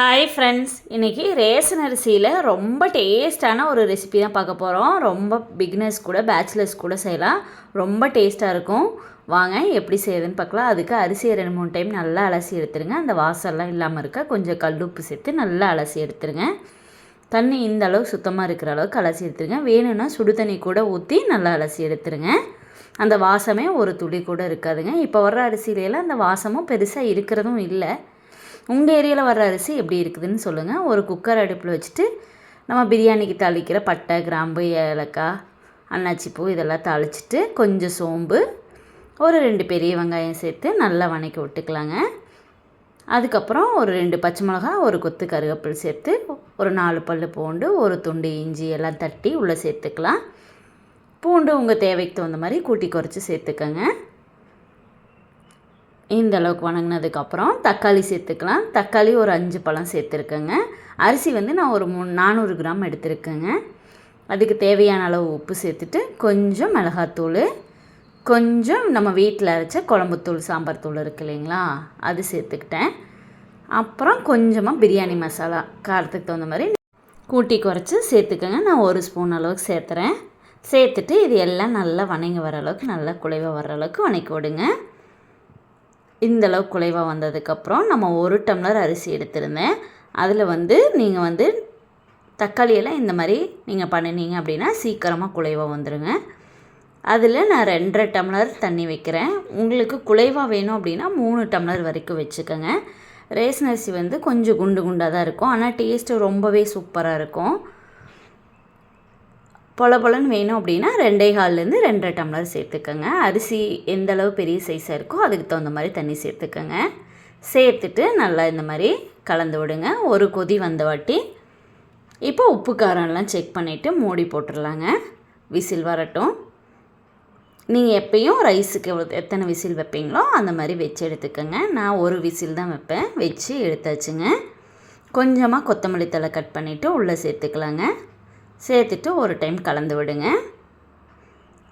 Hi friends இன்றைக்கி ration அரிசியில் ரொம்ப டேஸ்டான ஒரு ரெசிபி தான் பார்க்க போகிறோம் ரொம்ப பிக்னர்ஸ் கூட பேச்சுலர்ஸ் கூட செய்யலாம். ரொம்ப டேஸ்ட்டாக இருக்கும். வாங்க எப்படி செய்யுதுன்னு பார்க்கலாம். அதுக்கு அரிசியை ரெண்டு மூணு டைம் நல்லா அலசி எடுத்துருங்க. அந்த வாசல்லாம் இல்லாமல் இருக்க கொஞ்சம் கல் உப்பு சேர்த்து நல்லா அலசி எடுத்துருங்க. தண்ணி இந்த அளவுக்கு சுத்தமாக இருக்கிற அளவுக்கு அலசி எடுத்துருங்க. வேணும்னா சுடு தண்ணி கூட ஊற்றி நல்லா அலசி எடுத்துருங்க. அந்த வாசமே ஒரு துளி கூட இருக்காதுங்க. இப்போ வர்ற அரிசியிலலாம் அந்த வாசமும் பெருசாக இருக்கிறதும் இல்லை. உங்கள் ஏரியாவில் வர்ற அரிசி எப்படி இருக்குதுன்னு சொல்லுங்கள் ஒரு குக்கர் அடுப்பில் வச்சுட்டு நம்ம பிரியாணிக்கு தாளிக்கிற பட்டை கிராம்பு ஏலக்காய் அன்னாச்சிப்பூ இதெல்லாம் தாளிச்சிட்டு கொஞ்சம் சோம்பு ஒரு ரெண்டு பெரிய வெங்காயம் சேர்த்து நல்லா வணக்கி விட்டுக்கலாங்க. அதுக்கப்புறம் ஒரு ரெண்டு பச்சை மிளகா ஒரு கொத்து கருவேப்பில் சேர்த்து ஒரு நாலு பல் பூண்டு ஒரு துண்டு இஞ்சி எல்லாம் தட்டி உள்ளே சேர்த்துக்கலாம். பூண்டு உங்கள் தேவைக்கு தகுந்த மாதிரி கூட்டி குறைச்சி சேர்த்துக்கோங்க. இந்த அளவுக்கு வணங்கினதுக்கப்புறம் தக்காளி சேர்த்துக்கலாம். தக்காளி ஒரு அஞ்சு பழம் சேர்த்துருக்கேங்க. அரிசி வந்து நான் ஒரு மூணு நானூறு கிராம் எடுத்துருக்கேங்க. அதுக்கு தேவையான அளவு உப்பு சேர்த்துட்டு கொஞ்சம் மிளகாத்தூள் கொஞ்சம் நம்ம வீட்டில் அரைச்ச குழம்புத்தூள் சாம்பார் தூள் இருக்கு இல்லைங்களா? அது சேர்த்துக்கிட்டேன். அப்புறம் கொஞ்சமாக பிரியாணி மசாலா காரத்துக்கு தகுந்த மாதிரி கூட்டி குறைச்சி சேர்த்துக்கோங்க. நான் ஒரு ஸ்பூன் அளவுக்கு சேர்த்துறேன். சேர்த்துட்டு இது எல்லாம் நல்லா வணங்கி வர அளவுக்கு நல்லா குலைவாக வர அளவுக்கு வணக்கி விடுங்க. இந்தளவு குலைவாக வந்ததுக்கப்புறம் நம்ம ஒரு டம்ளர் அரிசி எடுத்திருந்தேன். அதில் வந்து நீங்கள் வந்து தக்காளியெல்லாம் இந்த மாதிரி நீங்கள் பண்ணினீங்க அப்படின்னா சீக்கிரமாக குலைவாக வந்துடுங்க அதில் நான் ரெண்டரை டம்ளர் தண்ணி வைக்கிறேன். உங்களுக்கு குலைவாக வேணும் அப்படின்னா மூணு டம்ளர் வரைக்கும் வச்சுக்கோங்க. ரேஷன் அரிசி வந்து கொஞ்சம் குண்டு குண்டாக தான் இருக்கும். ஆனால் டேஸ்ட்டு ரொம்பவே சூப்பராக இருக்கும். பொலன்னு வேணும் அப்படின்னா ரெண்டே கால்லேருந்து ரெண்டரை டம்ளர் சேர்த்துக்கோங்க. அரிசி எந்த அளவு பெரிய சைஸாக இருக்கோ அதுக்கு தகுந்த மாதிரி தண்ணி சேர்த்துக்கோங்க. சேர்த்துட்டு நல்லா இந்த மாதிரி கலந்து விடுங்க. ஒரு கொதி வந்த வாட்டி இப்போ உப்பு காரம்லாம் செக் பண்ணிவிட்டு மூடி போட்டுடலாங்க விசில் வரட்டும். நீங்கள் எப்பயும் ரைஸுக்கு எத்தனை விசில் வைப்பீங்களோ அந்த மாதிரி வச்சு எடுத்துக்கோங்க. நான் ஒரு விசில் தான் வைப்பேன். வச்சு எடுத்தாச்சுங்க. கொஞ்சமாக கொத்தமல்லி தலை கட் பண்ணிவிட்டு உள்ளே சேர்த்துக்கலாங்க. சேர்த்துட்டு ஒரு டைம் கலந்து விடுங்க.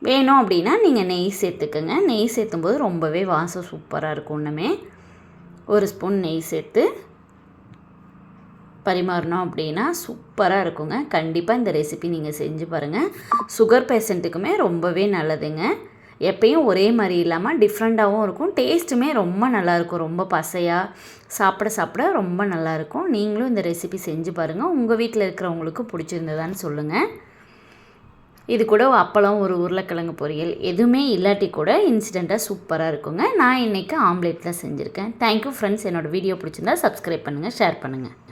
வேணும் அப்படின்னா நீங்கள் நெய் சேர்த்துக்கோங்க. நெய் சேர்த்தும்போது ரொம்பவே வாசம் சூப்பராக இருக்கும் ஒன்றுமே ஒரு ஸ்பூன் நெய் சேர்த்து பரிமாறணும் அப்படின்னா சூப்பராக இருக்குங்க. கண்டிப்பாக இந்த ரெசிபி நீங்கள் செஞ்சு பாருங்கள் சுகர் பேஷண்ட்டுக்குமே ரொம்பவே நல்லதுங்க. எப்பயும் ஒரே மாதிரி இல்லாமல் டிஃப்ரெண்ட்டாகவும் இருக்கும். டேஸ்ட்டுமே ரொம்ப நல்லாயிருக்கும். ரொம்ப பசையாக சாப்பிட சாப்பிட ரொம்ப நல்லாயிருக்கும். நீங்களும் இந்த ரெசிபி செஞ்சு பாருங்கள் உங்கள் வீட்டில் இருக்கிறவங்களுக்கு பிடிச்சிருந்ததான்னு சொல்லுங்கள் இது கூட அப்பளம் ஒரு உருளைக்கிழங்கு பொரியல். எதுவுமே இல்லாட்டி கூட இன்சிடெண்ட்டாக சூப்பராக இருக்குங்க. நான் இன்றைக்கி ஆம்லேட் தான் செஞ்சுருக்கேன் தேங்க்யூ ஃப்ரெண்ட்ஸ் என்னோடய வீடியோ பிடிச்சிருந்தா சப்ஸ்கிரைப் பண்ணுங்கள் ஷேர் பண்ணுங்கள்